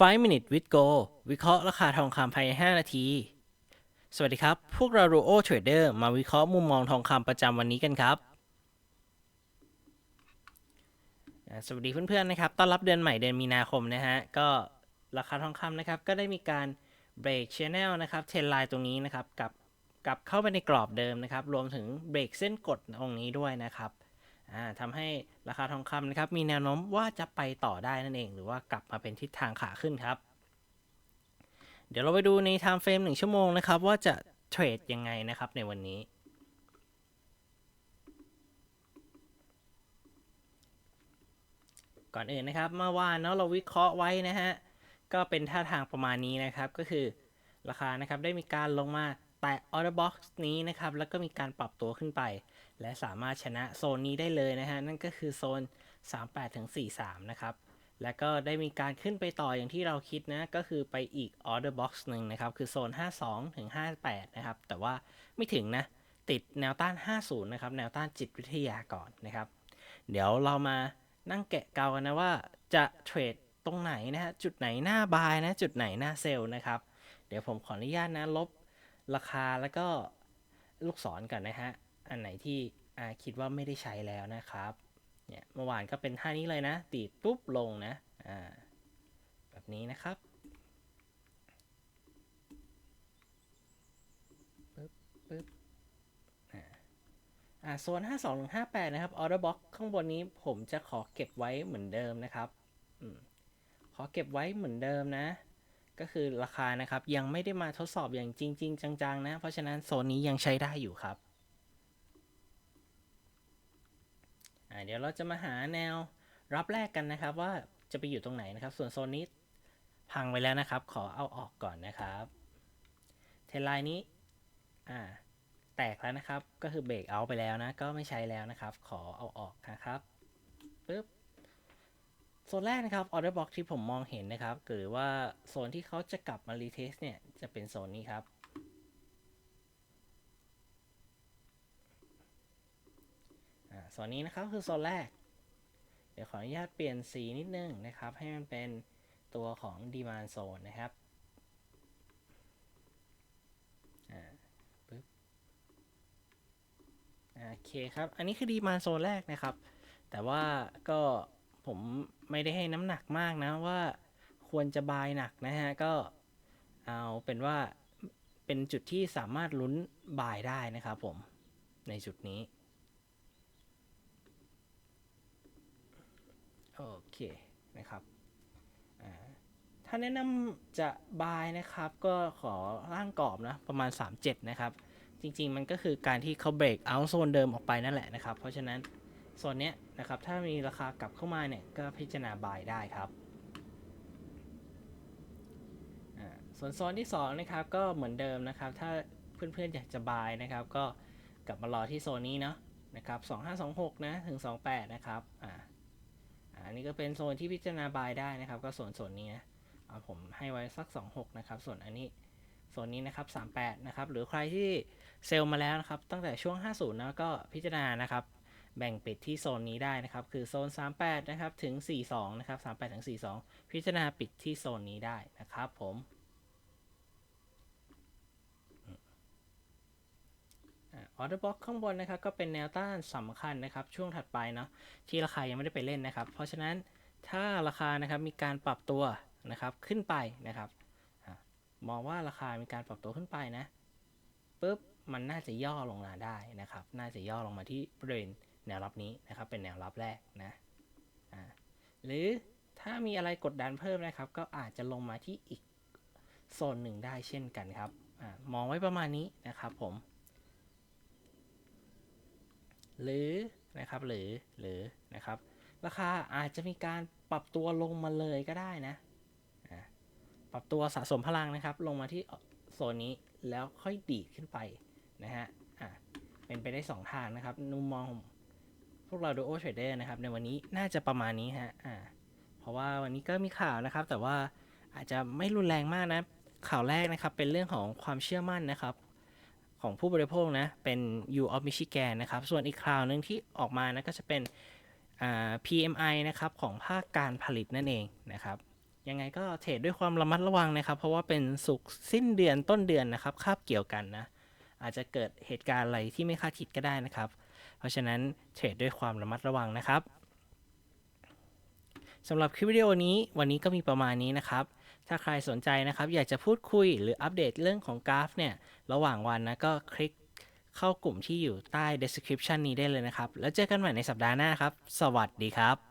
5 minute with go วิเคราะห์ราคาทองคำภายใน 5 นาที สวัสดีครับ พวกเรา Ruo Trader มาวิเคราะห์มุมมองทองคำประจำวันนี้กันครับ สวัสดีเพื่อนๆ นะครับ ต้อนรับเดือนใหม่เดือนมีนาคมนะฮะ ก็ราคาทองคำนะครับ ก็ได้มีการ break channel นะครับ เทรนไลน์ตรงนี้นะครับ กลับกลับเข้าไปในกรอบเดิมนะครับ รวมถึง break เส้นกดตรงนี้ด้วยนะครับ ทำให้ราคาทองคำนะครับมีแนวโน้มว่าจะไปต่อได้นั่นเอง หรือว่ากลับมาเป็นทิศทางขาขึ้นครับ เดี๋ยวเราไปดูใน time frame 1ชั่วโมงนะครับ ว่าจะเทรดยังไงนะครับในวันนี้ ก่อนอื่นนะครับเมื่อวานเนาะเราวิเคราะห์ไว้นะฮะ ก็เป็นท่าทางประมาณนี้นะครับก็คือราคานะครับได้มีการลงมา แตะ order box นี้นะครับ แล้วก็มีการปรับตัวขึ้นไป และสามารถชนะโซนนี้ได้เลยนะฮะ นั่นก็คือโซน 38ถึง43 นะครับ แล้วก็ได้มีการขึ้นไปต่ออย่างที่เราคิดนะ ก็คือไปอีก order box หนึ่งนะครับ คือโซน 52ถึง58 นะครับ แต่ว่าไม่ถึงนะ ติดแนวต้าน 50 นะครับ แนวต้านจิตวิทยาก่อนนะครับ เดี๋ยวเรามานั่งแกะเกากันนะว่าจะเทรดตรงไหนนะฮะ จุดไหนหน้าบายนะ จุดไหนหน้าเซลล์นะครับ เดี๋ยวผมขออนุญาตนะลบ ราคาแล้วก็ลูกศรก่อนนะฮะ อันไหนที่คิดว่าไม่ได้ใช้แล้วนะครับ เนี่ยเมื่อวานก็เป็นท่านี้เลยนะ ตีดปุ๊บลงนะแบบนี้นะครับปึ๊บปึ๊บอ่าอ่าโซน 52ถึง58 นะครับ order box ข้างบนนี้ผมจะขอเก็บไว้เหมือนเดิมนะครับอขอเก็บไว้เหมือนเดิมนะ ก็คือราคานะครับยังไม่ได้มาทดสอบอย่างจริง ๆ จังๆนะ เพราะฉะนั้นโซนนี้ยังใช้ได้อยู่ครับเดี๋ยวเราจะมาหาแนวรับแรกกันนะครับ ว่าจะไปอยู่ตรงไหนนะครับ ส่วนโซนนี้พังไปแล้วนะครับ ขอเอาออกก่อนนะครับเทรนไลน์นี้อ่าแตกแล้วนะครับ ก็คือเบรกเอาไปแล้วนะ ก็ไม่ใช้แล้วนะครับ ขอเอาออกนะครับปึ๊บ โซนแรกนะครับออเดอร์บ็อกที่ผมมองเห็นนะครับหรือว่าโซนที่เขาจะกลับมารีเทสเนี่ย จะเป็นโซนนี้ครับอ่าโซนนี้นะครับคือโซนแรก เดี๋ยวขออนุญาตเปลี่ยนสีนิดนึงนะครับ ให้มันเป็นตัวของ demand zone นะครับอ่าปึ๊บอ่าโอเคครับ อันนี้คือ demand zone แรกนะครับ แต่ว่าก็ผม ไม่ได้ให้น้ำหนักมากนะว่าควรจะบายหนักนะฮะ ก็เอาเป็นว่าเป็นจุดที่สามารถลุ้นบายได้นะครับผมในจุดนี้โอเคนะครับถ้าแนะนำจะบายนะครับก็ขอร่างกรอบนะประมาณ 37 นะครับ จริง ๆ มันก็คือการที่เขาเบรกเอาโซนเดิมออกไปนั่นแหละนะครับ เพราะฉะนั้น โซนเนี้ยนะครับถ้ามีราคากลับเข้ามาเนี่ยก็พิจารณาบายได้ครับส่วนโซนที่2นะครับก็เหมือนเดิมนะครับ ถ้าเพื่อนๆอยากจะบายนะครับ ก็กลับมารอที่โซนนี้เนาะนะครับ2526นะถึง 28 นะครับอ่าอันนี้ก็เป็นโซนที่พิจารณาบายได้นะครับ ก็ส่วนส่วนนี้นะเอาผมให้ไว้สัก 26 นะครับ ส่วนอันนี้โซนนี้นะครับ 38 นะครับ หรือใครที่เซลล์มาแล้วนะครับ ตั้งแต่ช่วง 50 นะก็พิจารณานะครับ แบ่งปิดที่โซนนี้ได้นะครับ คือโซน 38 นะครับ ถึง 42 นะครับ 38 ถึง 42 พิจารณาปิดที่โซนนี้ได้นะครับผมออเดอร์บ็อกข้างบนนะครับ ก็เป็นแนวต้านสำคัญนะครับ ช่วงถัดไปเนาะที่ราคายังไม่ได้ไปเล่นนะครับ เพราะฉะนั้นถ้าราคานะครับมีการปรับตัวนะครับขึ้นไปนะครับมองว่าราคามีการปรับตัวขึ้นไปนะปุ๊บมันน่าจะย่อลงมาได้นะครับ น่าจะย่อลงมาที่บริเวณ แนวรับนี้นะครับ เป็นแนวรับแรกนะอ่าหรือถ้ามีอะไรกดดันเพิ่มนะครับ ก็อาจจะลงมาที่อีกโซนหนึ่งได้เช่นกันครับอมองไว้ประมาณนี้นะครับผม หรือนะครับหรือหรือนะครับ ราคาอาจจะมีการปรับตัวลงมาเลยก็ได้นะปรับตัวสะสมพลังนะครับ ลงมาที่โซนนี้แล้วค่อยดีดขึ้นไปนะฮะอ่าเป็นไปได้ 2 ทางนะครับนุมมอง พวกเราดูโอเทรดเดอร์นะครับ ในวันนี้น่าจะประมาณนี้ฮะอ่าเพราะว่าวันนี้ก็มีข่าวนะครับ แต่ว่าอาจจะไม่รุนแรงมากนะ ข่าวแรกนะครับ เป็นเรื่องของความเชื่อมั่นนะครับ ของผู้บริโภคนะ เป็น U of Michigan นะครับ ส่วนอีกข่าวหนึ่งที่ออกมานะก็จะเป็นอ่า PMI นะครับของภาคการผลิตนั่นเองนะครับยังไงก็เทรดด้วยความระมัดระวังนะครับ เพราะว่าเป็นสุกสิ้นเดือนต้นเดือนนะครับคาบเกี่ยวกันนะ อาจจะเกิดเหตุการณ์อะไรที่ไม่คาดคิดก็ได้นะครับ เพราะฉะนั้นเทรดด้วยความระมัดระวังนะครับสำหรับคลิปวิดีโอนี้วันนี้ก็มีประมาณนี้นะครับ ถ้าใครสนใจนะครับ อยากจะพูดคุยหรืออัปเดตเรื่องของกราฟเนี่ยระหว่างวันนะก็คลิกเข้ากลุ่มที่อยู่ใต้ description นี้ได้เลยนะครับ แล้วเจอกันใหม่ในสัปดาห์หน้าครับ สวัสดีครับ